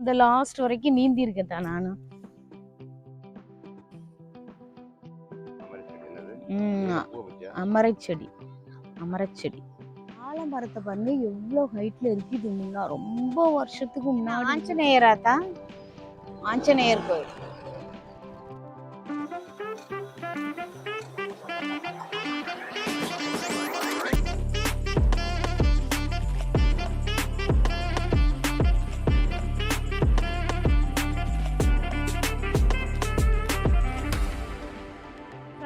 இந்த லாஸ்ட் வரைக்கும் நீந்தி இருக்கேன் தான் நானும் அமரைச்செடி அமரைச்செடி ஆலமரத்தை பாருங்க எவ்வளோ ஹைட்ல இருக்கு இது முன்னா ரொம்ப வருஷத்துக்கு முன்னாடி. ஆஞ்சநேயரா தான்? ஆஞ்சநேயர் கோயில்.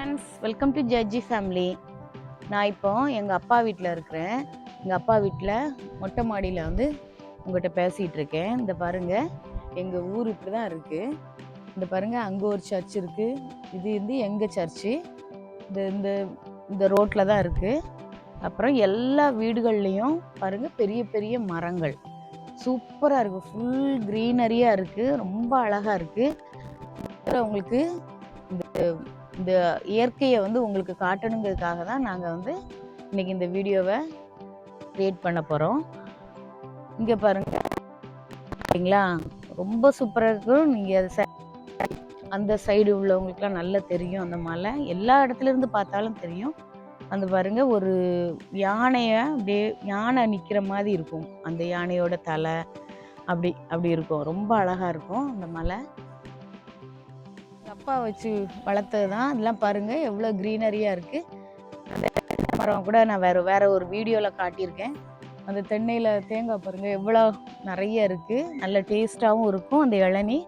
Friends welcome to Judgy family நான் இப்போ எங்கள் அப்பா வீட்டில் இருக்கிறேன். எங்கள் அப்பா வீட்டில் மொட்டை மாடியில் வந்து உங்கள்கிட்ட பேசிகிட்டு இருக்கேன். இந்த பாருங்கள் எங்கள் ஊர் இப்படி தான் இருக்குது இந்த பாருங்கள் அங்கே ஒரு சர்ச் இருக்குது இது வந்து எங்கள் சர்ச்சு இந்த இந்த இந்த ரோட்டில் தான் இருக்குது அப்புறம் எல்லா வீடுகள்லேயும் பாருங்கள் பெரிய பெரிய மரங்கள். சூப்பராக இருக்குது ஃபுல் க்ரீனரியாக இருக்குது ரொம்ப அழகாக இருக்குது உங்களுக்கு இந்த இந்த இயற்கையை வந்து உங்களுக்கு காட்டணுங்கிறதுக்காக தான் நாங்கள் வந்து இன்னைக்கு இந்த வீடியோவை க்ரியேட் பண்ண போகிறோம் இங்கே பாருங்க. சரிங்களா? ரொம்ப சூப்பராக இருக்கும். நீங்கள் அது ச- அந்த சைடு உள்ளவங்களுக்குலாம் நல்லா தெரியும் அந்த மலை. எல்லா இடத்துல இருந்து பார்த்தாலும் தெரியும். அந்த பாருங்க ஒரு யானையை அப்படியே யானை நிற்கிற மாதிரி இருக்கும். அந்த யானையோட தலை அப்படி அப்படி இருக்கும். ரொம்ப அழகாக இருக்கும் அந்த மலை. அப்பா வச்சு வளர்த்தது தான். அதெல்லாம் பாருங்க எவ்வளோ க்ரீனரியாக இருக்குது அந்த மரம் கூட நான் வேற வேறு ஒரு வீடியோவில் காட்டியிருக்கேன். அந்த தென்னையில் தேங்காய் பாருங்கள் எவ்வளோ நிறைய இருக்குது நல்ல டேஸ்ட்டாகவும் இருக்கும் அந்த இளநி.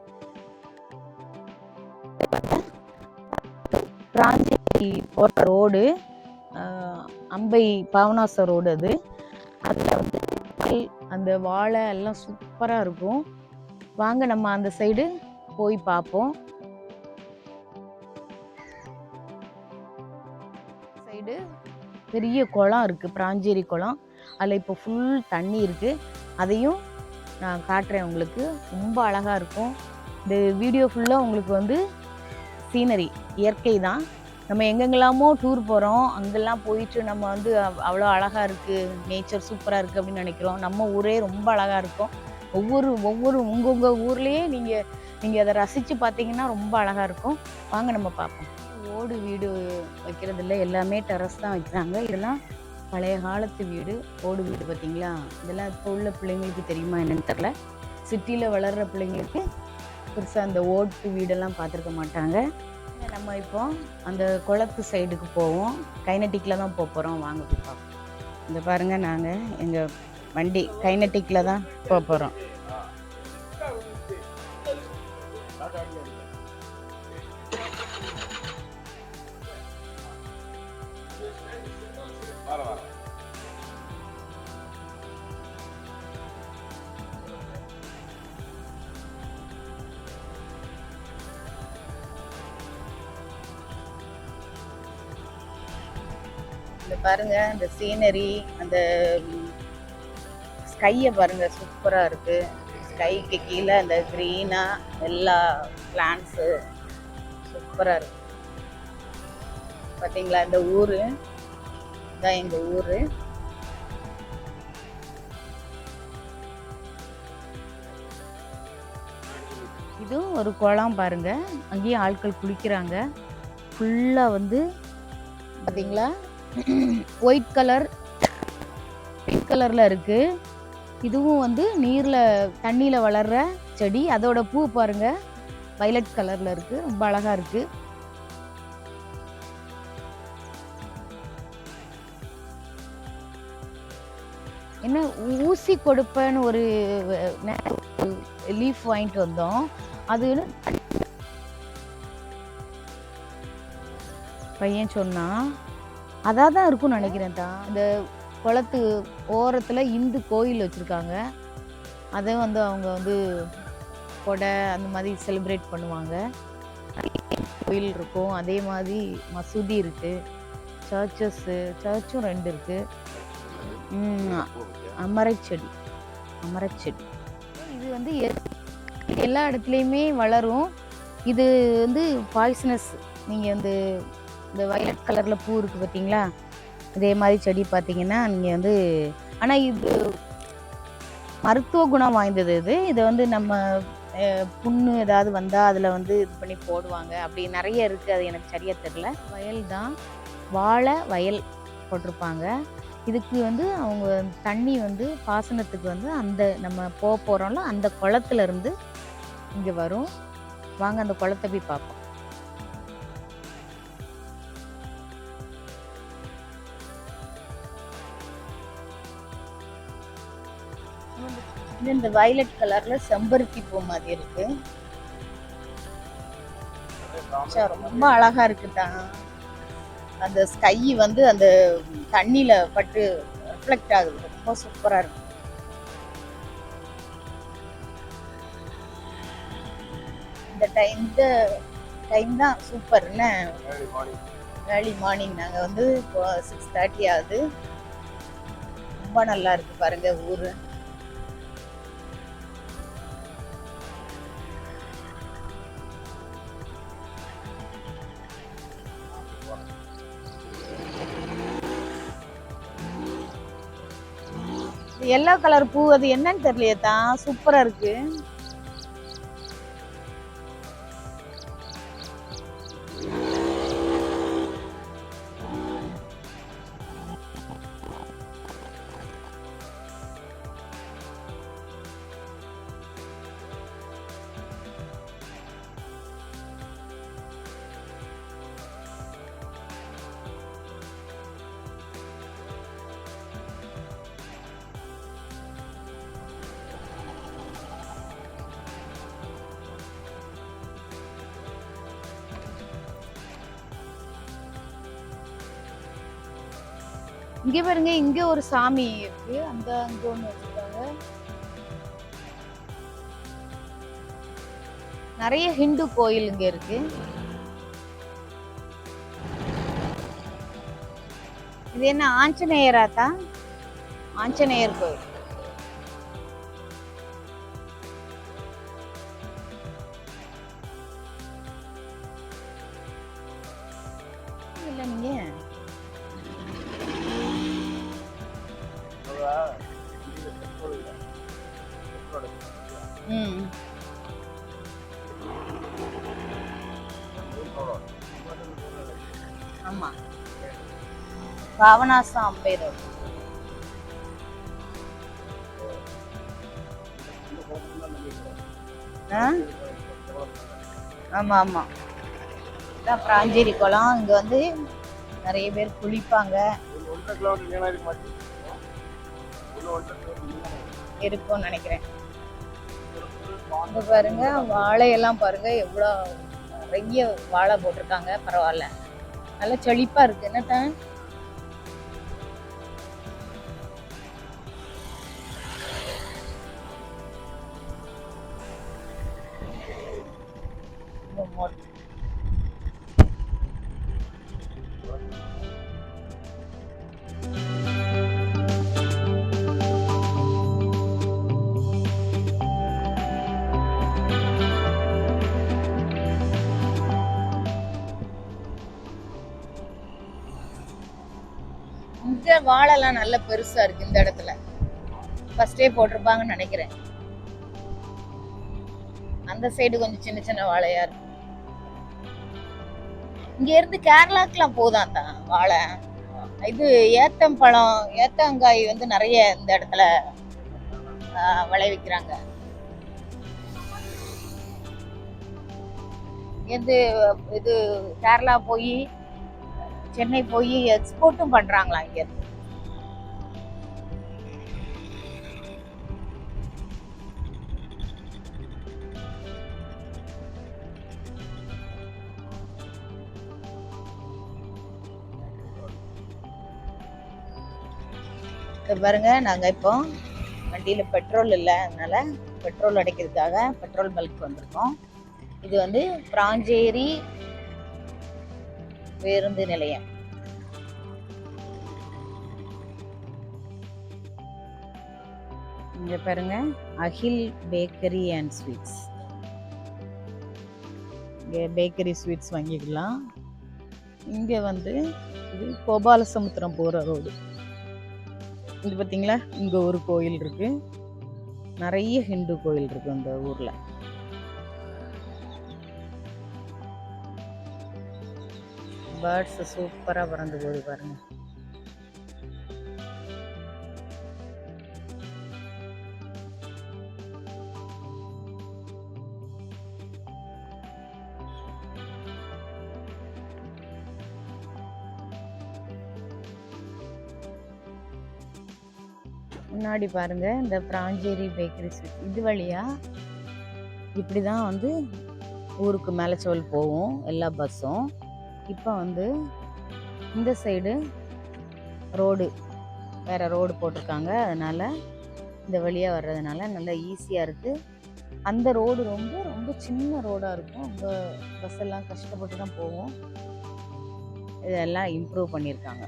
பிராஞ்சி போகிற ரோடு அம்பை பாவனாச ரோடு அது. அதில் வந்து அந்த வாழை எல்லாம் சூப்பராக இருக்கும். வாங்க நம்ம அந்த சைடு போய் பார்ப்போம். பெரிய குளம் இருக்குது பிராஞ்சேரி குளம். அதில் இப்போ ஃபுல் தண்ணி இருக்குது அதையும் நான் காட்டுறேன் உங்களுக்கு. ரொம்ப அழகாக இருக்கும். இந்த வீடியோ ஃபுல்லாக உங்களுக்கு வந்து சீனரி இயற்கை தான். நம்ம எங்கெங்கெல்லாமோ டூர் போகிறோம் அங்கெல்லாம் போயிட்டு நம்ம வந்து அவ்வளோ அழகாக இருக்குது நேச்சர் சூப்பராக இருக்குது அப்படின்னு நினைக்கிறோம். நம்ம ஊரே ரொம்ப அழகாக இருக்கும். ஒவ்வொரு ஒவ்வொரு உங்கள் உங்கள் ஊர்லேயே நீங்கள் நீங்கள் அதை ரசித்து பார்த்தீங்கன்னா ரொம்ப அழகாக இருக்கும். வாங்க நம்ம பார்ப்போம். ஓடு வீடு வைக்கிறது இல்லை எல்லாமே டெரஸ் தான் வைக்கிறாங்க. இதெல்லாம் பழைய காலத்து வீடு ஓடு வீடு பார்த்தீங்களா? இதெல்லாம் இப்போ உள்ள பிள்ளைங்களுக்கு தெரியுமா என்னன்னு தெரில சிட்டியில் வளர்கிற பிள்ளைங்களுக்கு பெருசாக அந்த ஓட்டு வீடெல்லாம் பார்த்துருக்க மாட்டாங்க. நம்ம இப்போ அந்த குளத்து சைடுக்கு போவோம். கைனட்டிக்கில் தான் போக போகிறோம் வாங்க போய் பார்ப்போம். இந்த பாருங்கள் நாங்கள் எங்கள் வண்டி கைனட்டிக்கில் தான் போக போகிறோம் பாருங்க இந்த சீனரி அந்த ஸ்கையை பாருங்க சூப்பராக இருக்கு. ஸ்கைக்கு கீழே அந்த க்ரீனா எல்லா பிளான்ஸு சூப்பராக இருக்கு. பார்த்தீங்களா இந்த ஊர்? இதான் எங்கள் ஊர். இதுவும் ஒரு குளம் பாருங்க. அங்கேயும் ஆட்கள் குளிக்கிறாங்க. ஃபுல்லாக வந்து பார்த்தீங்களா ஒயிட் கலர் பிங்க் கலரில் இருக்கு. இதுவும் வந்து நீரில் தண்ணியில் வளர்கிற செடி. அதோட பூ பாருங்க. வைலட் கலரில் இருக்கு. ரொம்ப அழகாக இருக்குது என்ன ஊசி கொடுப்பேன்னு ஒரு லீஃப் வாங்கிட்டு வந்தோம். அது பையன் சொன்னான் அதாக தான் இருக்கும்னு நினைக்கிறேன் தான் இந்த குளத்து ஓரத்தில் இந்து கோயில் வச்சுருக்காங்க. அதை வந்து அவங்க வந்து கொடை அந்த மாதிரி செலிப்ரேட் பண்ணுவாங்க. கோயில் இருக்கும். அதே மாதிரி மசூதி இருக்குது சர்ச்சஸ்ஸு சர்ச்சும் ரெண்டு இருக்குது அமரைச்செடி அமரைச்செடி இது வந்து எ- எல்லா இடத்துலையுமே வளரும். இது வந்து பாய்சனஸ் நீங்கள் வந்து இந்த வயலட் கலரில் பூ இருக்குது பார்த்தீங்களா இதே மாதிரி செடி பார்த்தீங்கன்னா நீங்கள் வந்து ஆனால் இது மருத்துவ குணம் வாய்ந்தது இது. இதை வந்து நம்ம புண்ணு ஏதாவது வந்தால் அதில் வந்து இது பண்ணி போடுவாங்க. அப்படி நிறைய இருக்குது அது எனக்கு சரியாக தெரில வயல் தான். வாழை வயல் போட்டிருப்பாங்க. இதுக்கு வந்து அவங்க தண்ணி வந்து பாசனத்துக்கு வந்து அந்த நம்ம போக போகிறோம்ல அந்த குளத்துலேருந்து இங்கே வரும். வாங்க அந்த குளத்தை போய் பார்ப்போம். இது இந்த வயலட் கலர்ல செம்பருத்தி பூ மாதிரி இருக்கு. ரொம்ப அழகா இருக்குதா? அந்த ஸ்கை வந்து அந்த தண்ணியில பட்டு ரிஃப்ளெக்ட் ஆகுது. ரொம்ப சூப்பரா இருக்கு. இந்த டைம் இந்த டைம் தான் சூப்பர் என்ன ஏர்லி மார்னிங் நாங்கள் வந்து இப்போ சிக்ஸ் தேர்ட்டி ஆகுது. ரொம்ப நல்லா இருக்கு பாருங்க ஊர். எல்லோ கலர் பூ அது என்னன்னு தெரியலையே தான் சூப்பரா இருக்கு. இங்க பாருங்க இங்க ஒரு சாமி இருக்கு. அந்த அங்க ஒண்ணு வச்சிருக்காங்க. நிறைய ஹிந்து கோயில் இங்க இருக்கு. இது என்ன ஆஞ்சநேயராத்தா ஆஞ்சநேயர் கோயில். ஆமா. பாவனாசம் அம்பேர் ஆமா ஆமா. இதான் பிராஞ்சேரி குளம். இங்க வந்து நிறைய பேர் குளிப்பாங்க. இருக்கும்னு நினைக்கிறேன். இங்க பாருங்க வாழையெல்லாம் பாருங்க எவ்வளோ நிறைய வாழை போட்டிருக்காங்க. பரவாயில்ல. நல்லா செழிப்பா இருக்கு. என்னத்தான் இங்க தான் நல்ல பெருசா இருக்கு இந்த இடத்துல. ஃபர்ஸ்டே போட்டிருப்பாங்கன்னு நினைக்கிறேன். அந்த சைடு கொஞ்சம் சின்ன சின்ன வாழையா இருக்கு. இங்க இருந்து கேரளாக்கெல்லாம் போதான் தான் வாழை. இது ஏத்தம் பழம் ஏத்தங்காய் வந்து நிறைய இந்த இடத்துல ஆஹ், விளைவிக்கிறாங்க. இது இது கேரளா போய் சென்னை போய் எக்ஸ்போர்ட்டும் பண்றாங்களா இங்க இப்போ பாருங்கள் பாருங்க நாங்க இப்போ வண்டியில பெட்ரோல் இல்லை அதனால பெட்ரோல் அடைக்கிறதுக்காக பெட்ரோல் பல்க் வந்திருக்கோம். இது வந்து பிராஞ்சேரி பேருந்து நிலையம். இங்க பாருங்க அகில் பேக்கரி அண்ட் ஸ்வீட்ஸ் இங்கே பேக்கரி ஸ்வீட்ஸ் வாங்கிக்கலாம். இங்கே வந்து இது கோபாலசமுத்திரம் போகிற ரோடு இது பார்த்தீங்களா இங்கே ஒரு கோயில் இருக்கு. நிறைய ஹிந்து கோயில் இருக்கு அந்த ஊர்ல. பேர்ட்ஸ் சூப்பரா பறந்து போகுது பாருங்க. முன்னாடி பாருங்கள் இந்த பிராஞ்சேரி பேக்கரி ஸ்வீட் இது வழியாக இப்படி தான் வந்து ஊருக்கு மேலச்சோல் போகும் எல்லா பஸ்ஸும் இப்போ வந்து இந்த சைடு ரோடு வேற ரோடு போட்டிருக்காங்க. அதனால் இந்த வழியாக வர்றதுனால நல்லா ஈஸியாக இருக்குது அந்த ரோடு ரொம்ப ரொம்ப சின்ன ரோடாக இருக்கும். ரொம்ப பஸ் எல்லாம் கஷ்டப்பட்டு தான் போவோம் இதெல்லாம் இம்ப்ரூவ் பண்ணியிருக்காங்க.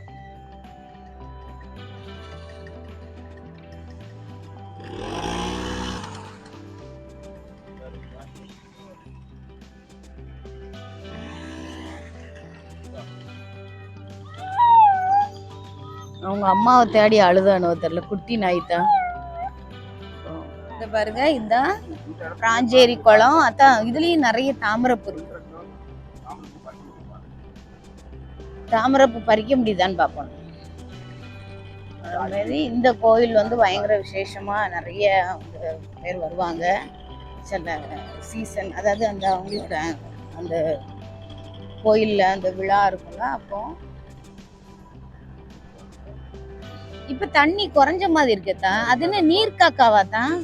அவங்க அம்மாவை தேடி அழுதானோ தெரியல. குட்டி நாய் தான். இந்த பாருங்க இந்த ராஞ்சேரி குளம். அதான் இதுலயும் நிறைய தாமரப்பு இருக்கு. தாமரப்பு பறிக்க முடியுதான்னு பார்ப்போம். அது மாதிரி இந்த கோயில் வந்து பயங்கர விசேஷமா நிறைய பேர் வருவாங்க. சில சீசன் அதாவது அந்த அவங்களோட அந்த கோயிலில் அந்த விழா இருக்கும்ல அப்போ இப்ப தண்ணி குறைஞ்ச மாதிரி இருக்கத்தான் அது என்ன நீர் காக்காவா தான்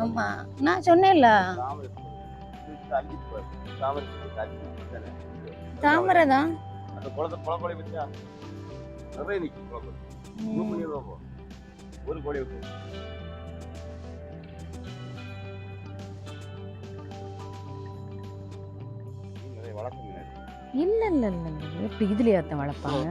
ஆமா. நான் சொன்னேன்ல. தாமரை தான் ஒரு இருக்கு. இல்ல இல்ல இல்ல இல்ல. எப்படி இதுலயே வளர்ப்பாங்க?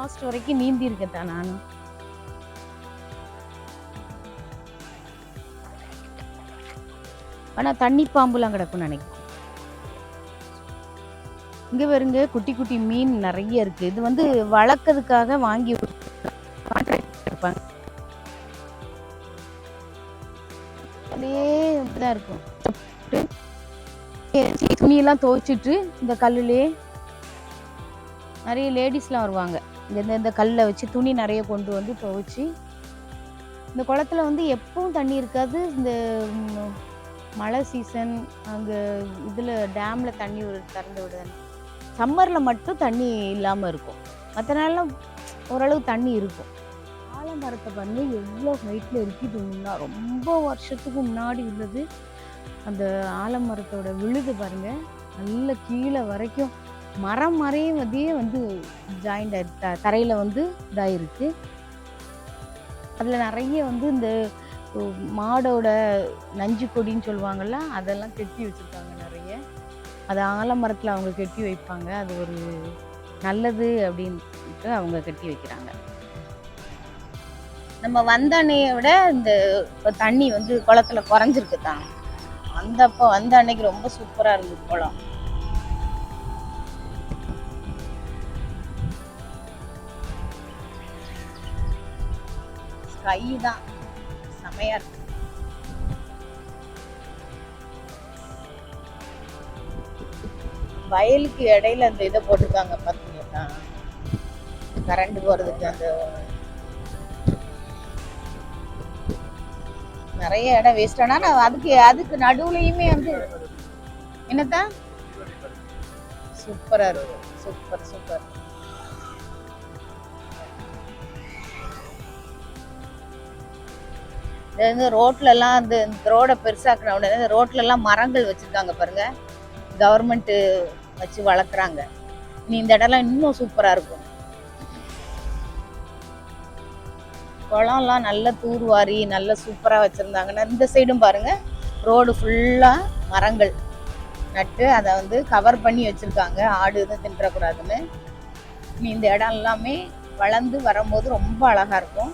லாஸ்ட் வரைக்கும் நீந்தி இருக்கத்தான் நான் ஆனால் தண்ணி பாம்புலாம் கிடக்கும் நினைக்கிறேன். இங்க பாருங்க குட்டி குட்டி மீன் நிறைய இருக்கு. இது வந்து வளர்க்கறதுக்காக வாங்கி இருப்பாங்க அப்படியே இப்படிதான் இருக்கும். துணியெல்லாம் துவைச்சிட்டு இந்த கல்லுலேயே நிறைய லேடிஸ்லாம் வருவாங்க. இங்கேருந்து இந்த- கல்லை வச்சு துணி நிறைய கொண்டு வந்து துவைச்சி இந்த குளத்துல வந்து எப்பவும் தண்ணி இருக்காது. இந்த மழை சீசன் அங்கே இதில் டேமில் தண்ணி ஒரு திறந்து விடுதாங்க சம்மரில் மட்டும் தண்ணி இல்லாமல் இருக்கும். மற்ற நாள்லாம் ஓரளவு தண்ணி இருக்கும். ஆலமரத்தை வந்து எவ்வளோ ஹைட்டில் இருக்கு இது ரொம்ப வருஷத்துக்கு முன்னாடி உள்ளது. அந்த ஆலமரத்தோட விழுது பாருங்கள் நல்ல கீழே வரைக்கும் மரம் மறையும் அதே வந்து ஜாயிண்ட் ஆயிரு த தரையில் வந்து இதாயிருக்கு. அதில் நிறைய வந்து இந்த மாடோட நஞ்சு கொடின்னு சொல்லுவாங்கள்ல அதெல்லாம் கெட்டி வச்சுருக்காங்க நிறைய. அது ஆலமரத்தில் அவங்க கெட்டி வைப்பாங்க. அது ஒரு நல்லது அப்படின்ட்டு அவங்க கட்டி வைக்கிறாங்க. நம்ம வந்த அன்னையை விட இந்த இப்போ தண்ணி வந்து குளத்துல குறைஞ்சிருக்கு தான் வந்தப்போ வந்த அன்னைக்கு ரொம்ப சூப்பராக இருந்தது குளம். கை தான் செமையா இருக்கு. வயலுக்கு இடையில அந்த இதை போட்டிருக்காங்க பார்த்தீங்கன்னா கரண்ட் போறதுக்கு அந்த நிறைய இடம் வேஸ்ட் ஆனா நான் அதுக்கு அதுக்கு நடுவுலயுமே வந்து என்னத்தான் சூப்பரா இருக்கும் சூப்பர் சூப்பர். இது வந்து ரோட்லலாம் எல்லாம் அந்த ரோடை பெருசாக்குன உடனே இந்த ரோட்லலாம் மரங்கள் வச்சுருக்காங்க பாருங்க. கவர்மெண்ட்டு வச்சு வளர்க்குறாங்க. இனி இந்த இடம்லாம் இன்னும் சூப்பராக இருக்கும். குளம்லாம் நல்ல தூர்வாரி நல்ல சூப்பராக வச்சுருந்தாங்கன்னா இந்த சைடும் பாருங்க. ரோடு ஃபுல்லாக மரங்கள். நட்டு அதை வந்து கவர் பண்ணி வச்சுருக்காங்க. ஆடு எதுவும் தின்றக்கூடாதுன்னு. இனி இந்த இடம் எல்லாமே வளர்ந்து வரும்போது ரொம்ப அழகாக இருக்கும்.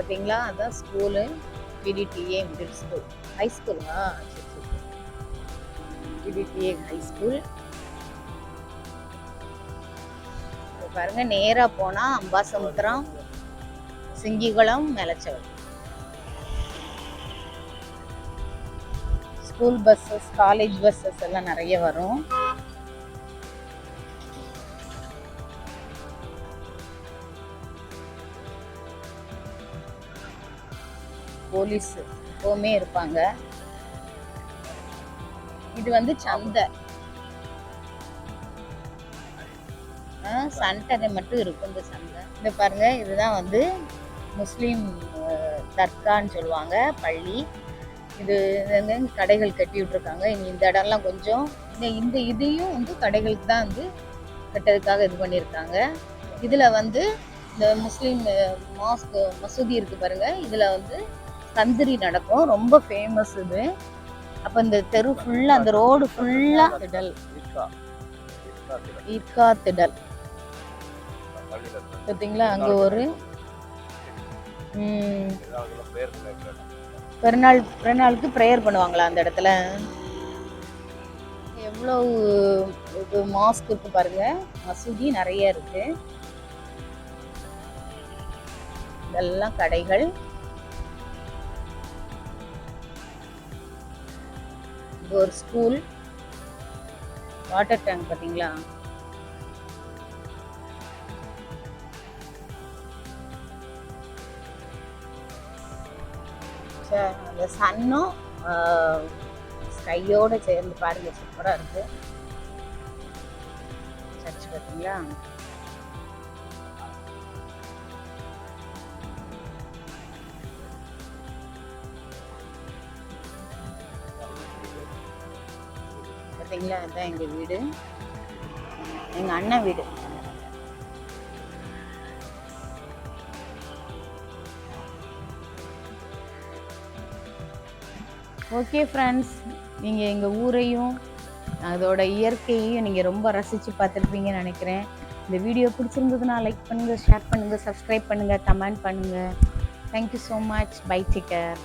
பார்த்தீங்களா அதான் school PTTA middle school high ஸ்கூலா பிடிடிஏ ஹை ஸ்கூல் பாருங்க நேரா போனா Ambasamudram Singikulam Melachaval school buses college buses எல்லாம் நிறைய வரும். போலீஸ் எப்பவுமே இருப்பாங்க. இது வந்து சந்தை. சண்டை மட்டும் இருக்கும் இந்த சந்தை. இந்த பாருங்க இதுதான் வந்து முஸ்லீம் தர்கான்னு சொல்லுவாங்க பள்ளி. இது கடைகள் கட்டி விட்டுருக்காங்க. இனி இந்த இடம்லாம் கொஞ்சம் இந்த இந்த இதையும் வந்து கடைகளுக்கு தான் வந்து கட்டுறதுக்காக இது பண்ணியிருக்காங்க. இதில் வந்து இந்த முஸ்லீம் மாஸ்க் மசூதி இருக்கு பாருங்க. இதில் வந்து தந்திரி நடக்கும். ரொம்ப ஃபேமஸ் இது. அப்போ இந்த தெரு ஃபுல்லாக அந்த ரோடு ஃபுல்லாக திடல். ஈர்க்கா திடல். பார்த்தீங்களா அங்கே ஒரு பிறநாள் பிறநாளுக்கு பெருநாள் ப்ரேயர் பண்ணுவாங்களா அந்த இடத்துல? எவ்வளோ இது மாஸ்க் இருக்கு பாருங்க. மசூதி நிறைய இருக்கு. இதெல்லாம் கடைகள். இது ஒரு ஸ்கூல். வாட்டர் டேங்க் பார்த்தீங்களா அந்த சன்னும் ஸ்கையோட சேர்ந்து பாருங்க சூப்பராக இருக்கு. சர்ச் பார்த்தீங்களா பார்த்தீங்களா அதுதான் எங்கள் வீடு. எங்கள் அண்ணன் வீடு. ஓகே ஃப்ரெண்ட்ஸ் நீங்கள் எங்கள் ஊரையும் அதோட இயற்கையையும் நீங்கள் ரொம்ப ரசித்து பார்த்துருப்பீங்கன்னு நினைக்கிறேன். இந்த வீடியோ பிடிச்சிருந்ததுன்னா லைக் பண்ணுங்கள் ஷேர் பண்ணுங்கள் சப்ஸ்கிரைப் பண்ணுங்கள் கமெண்ட் பண்ணுங்கள் thank you so much bye take care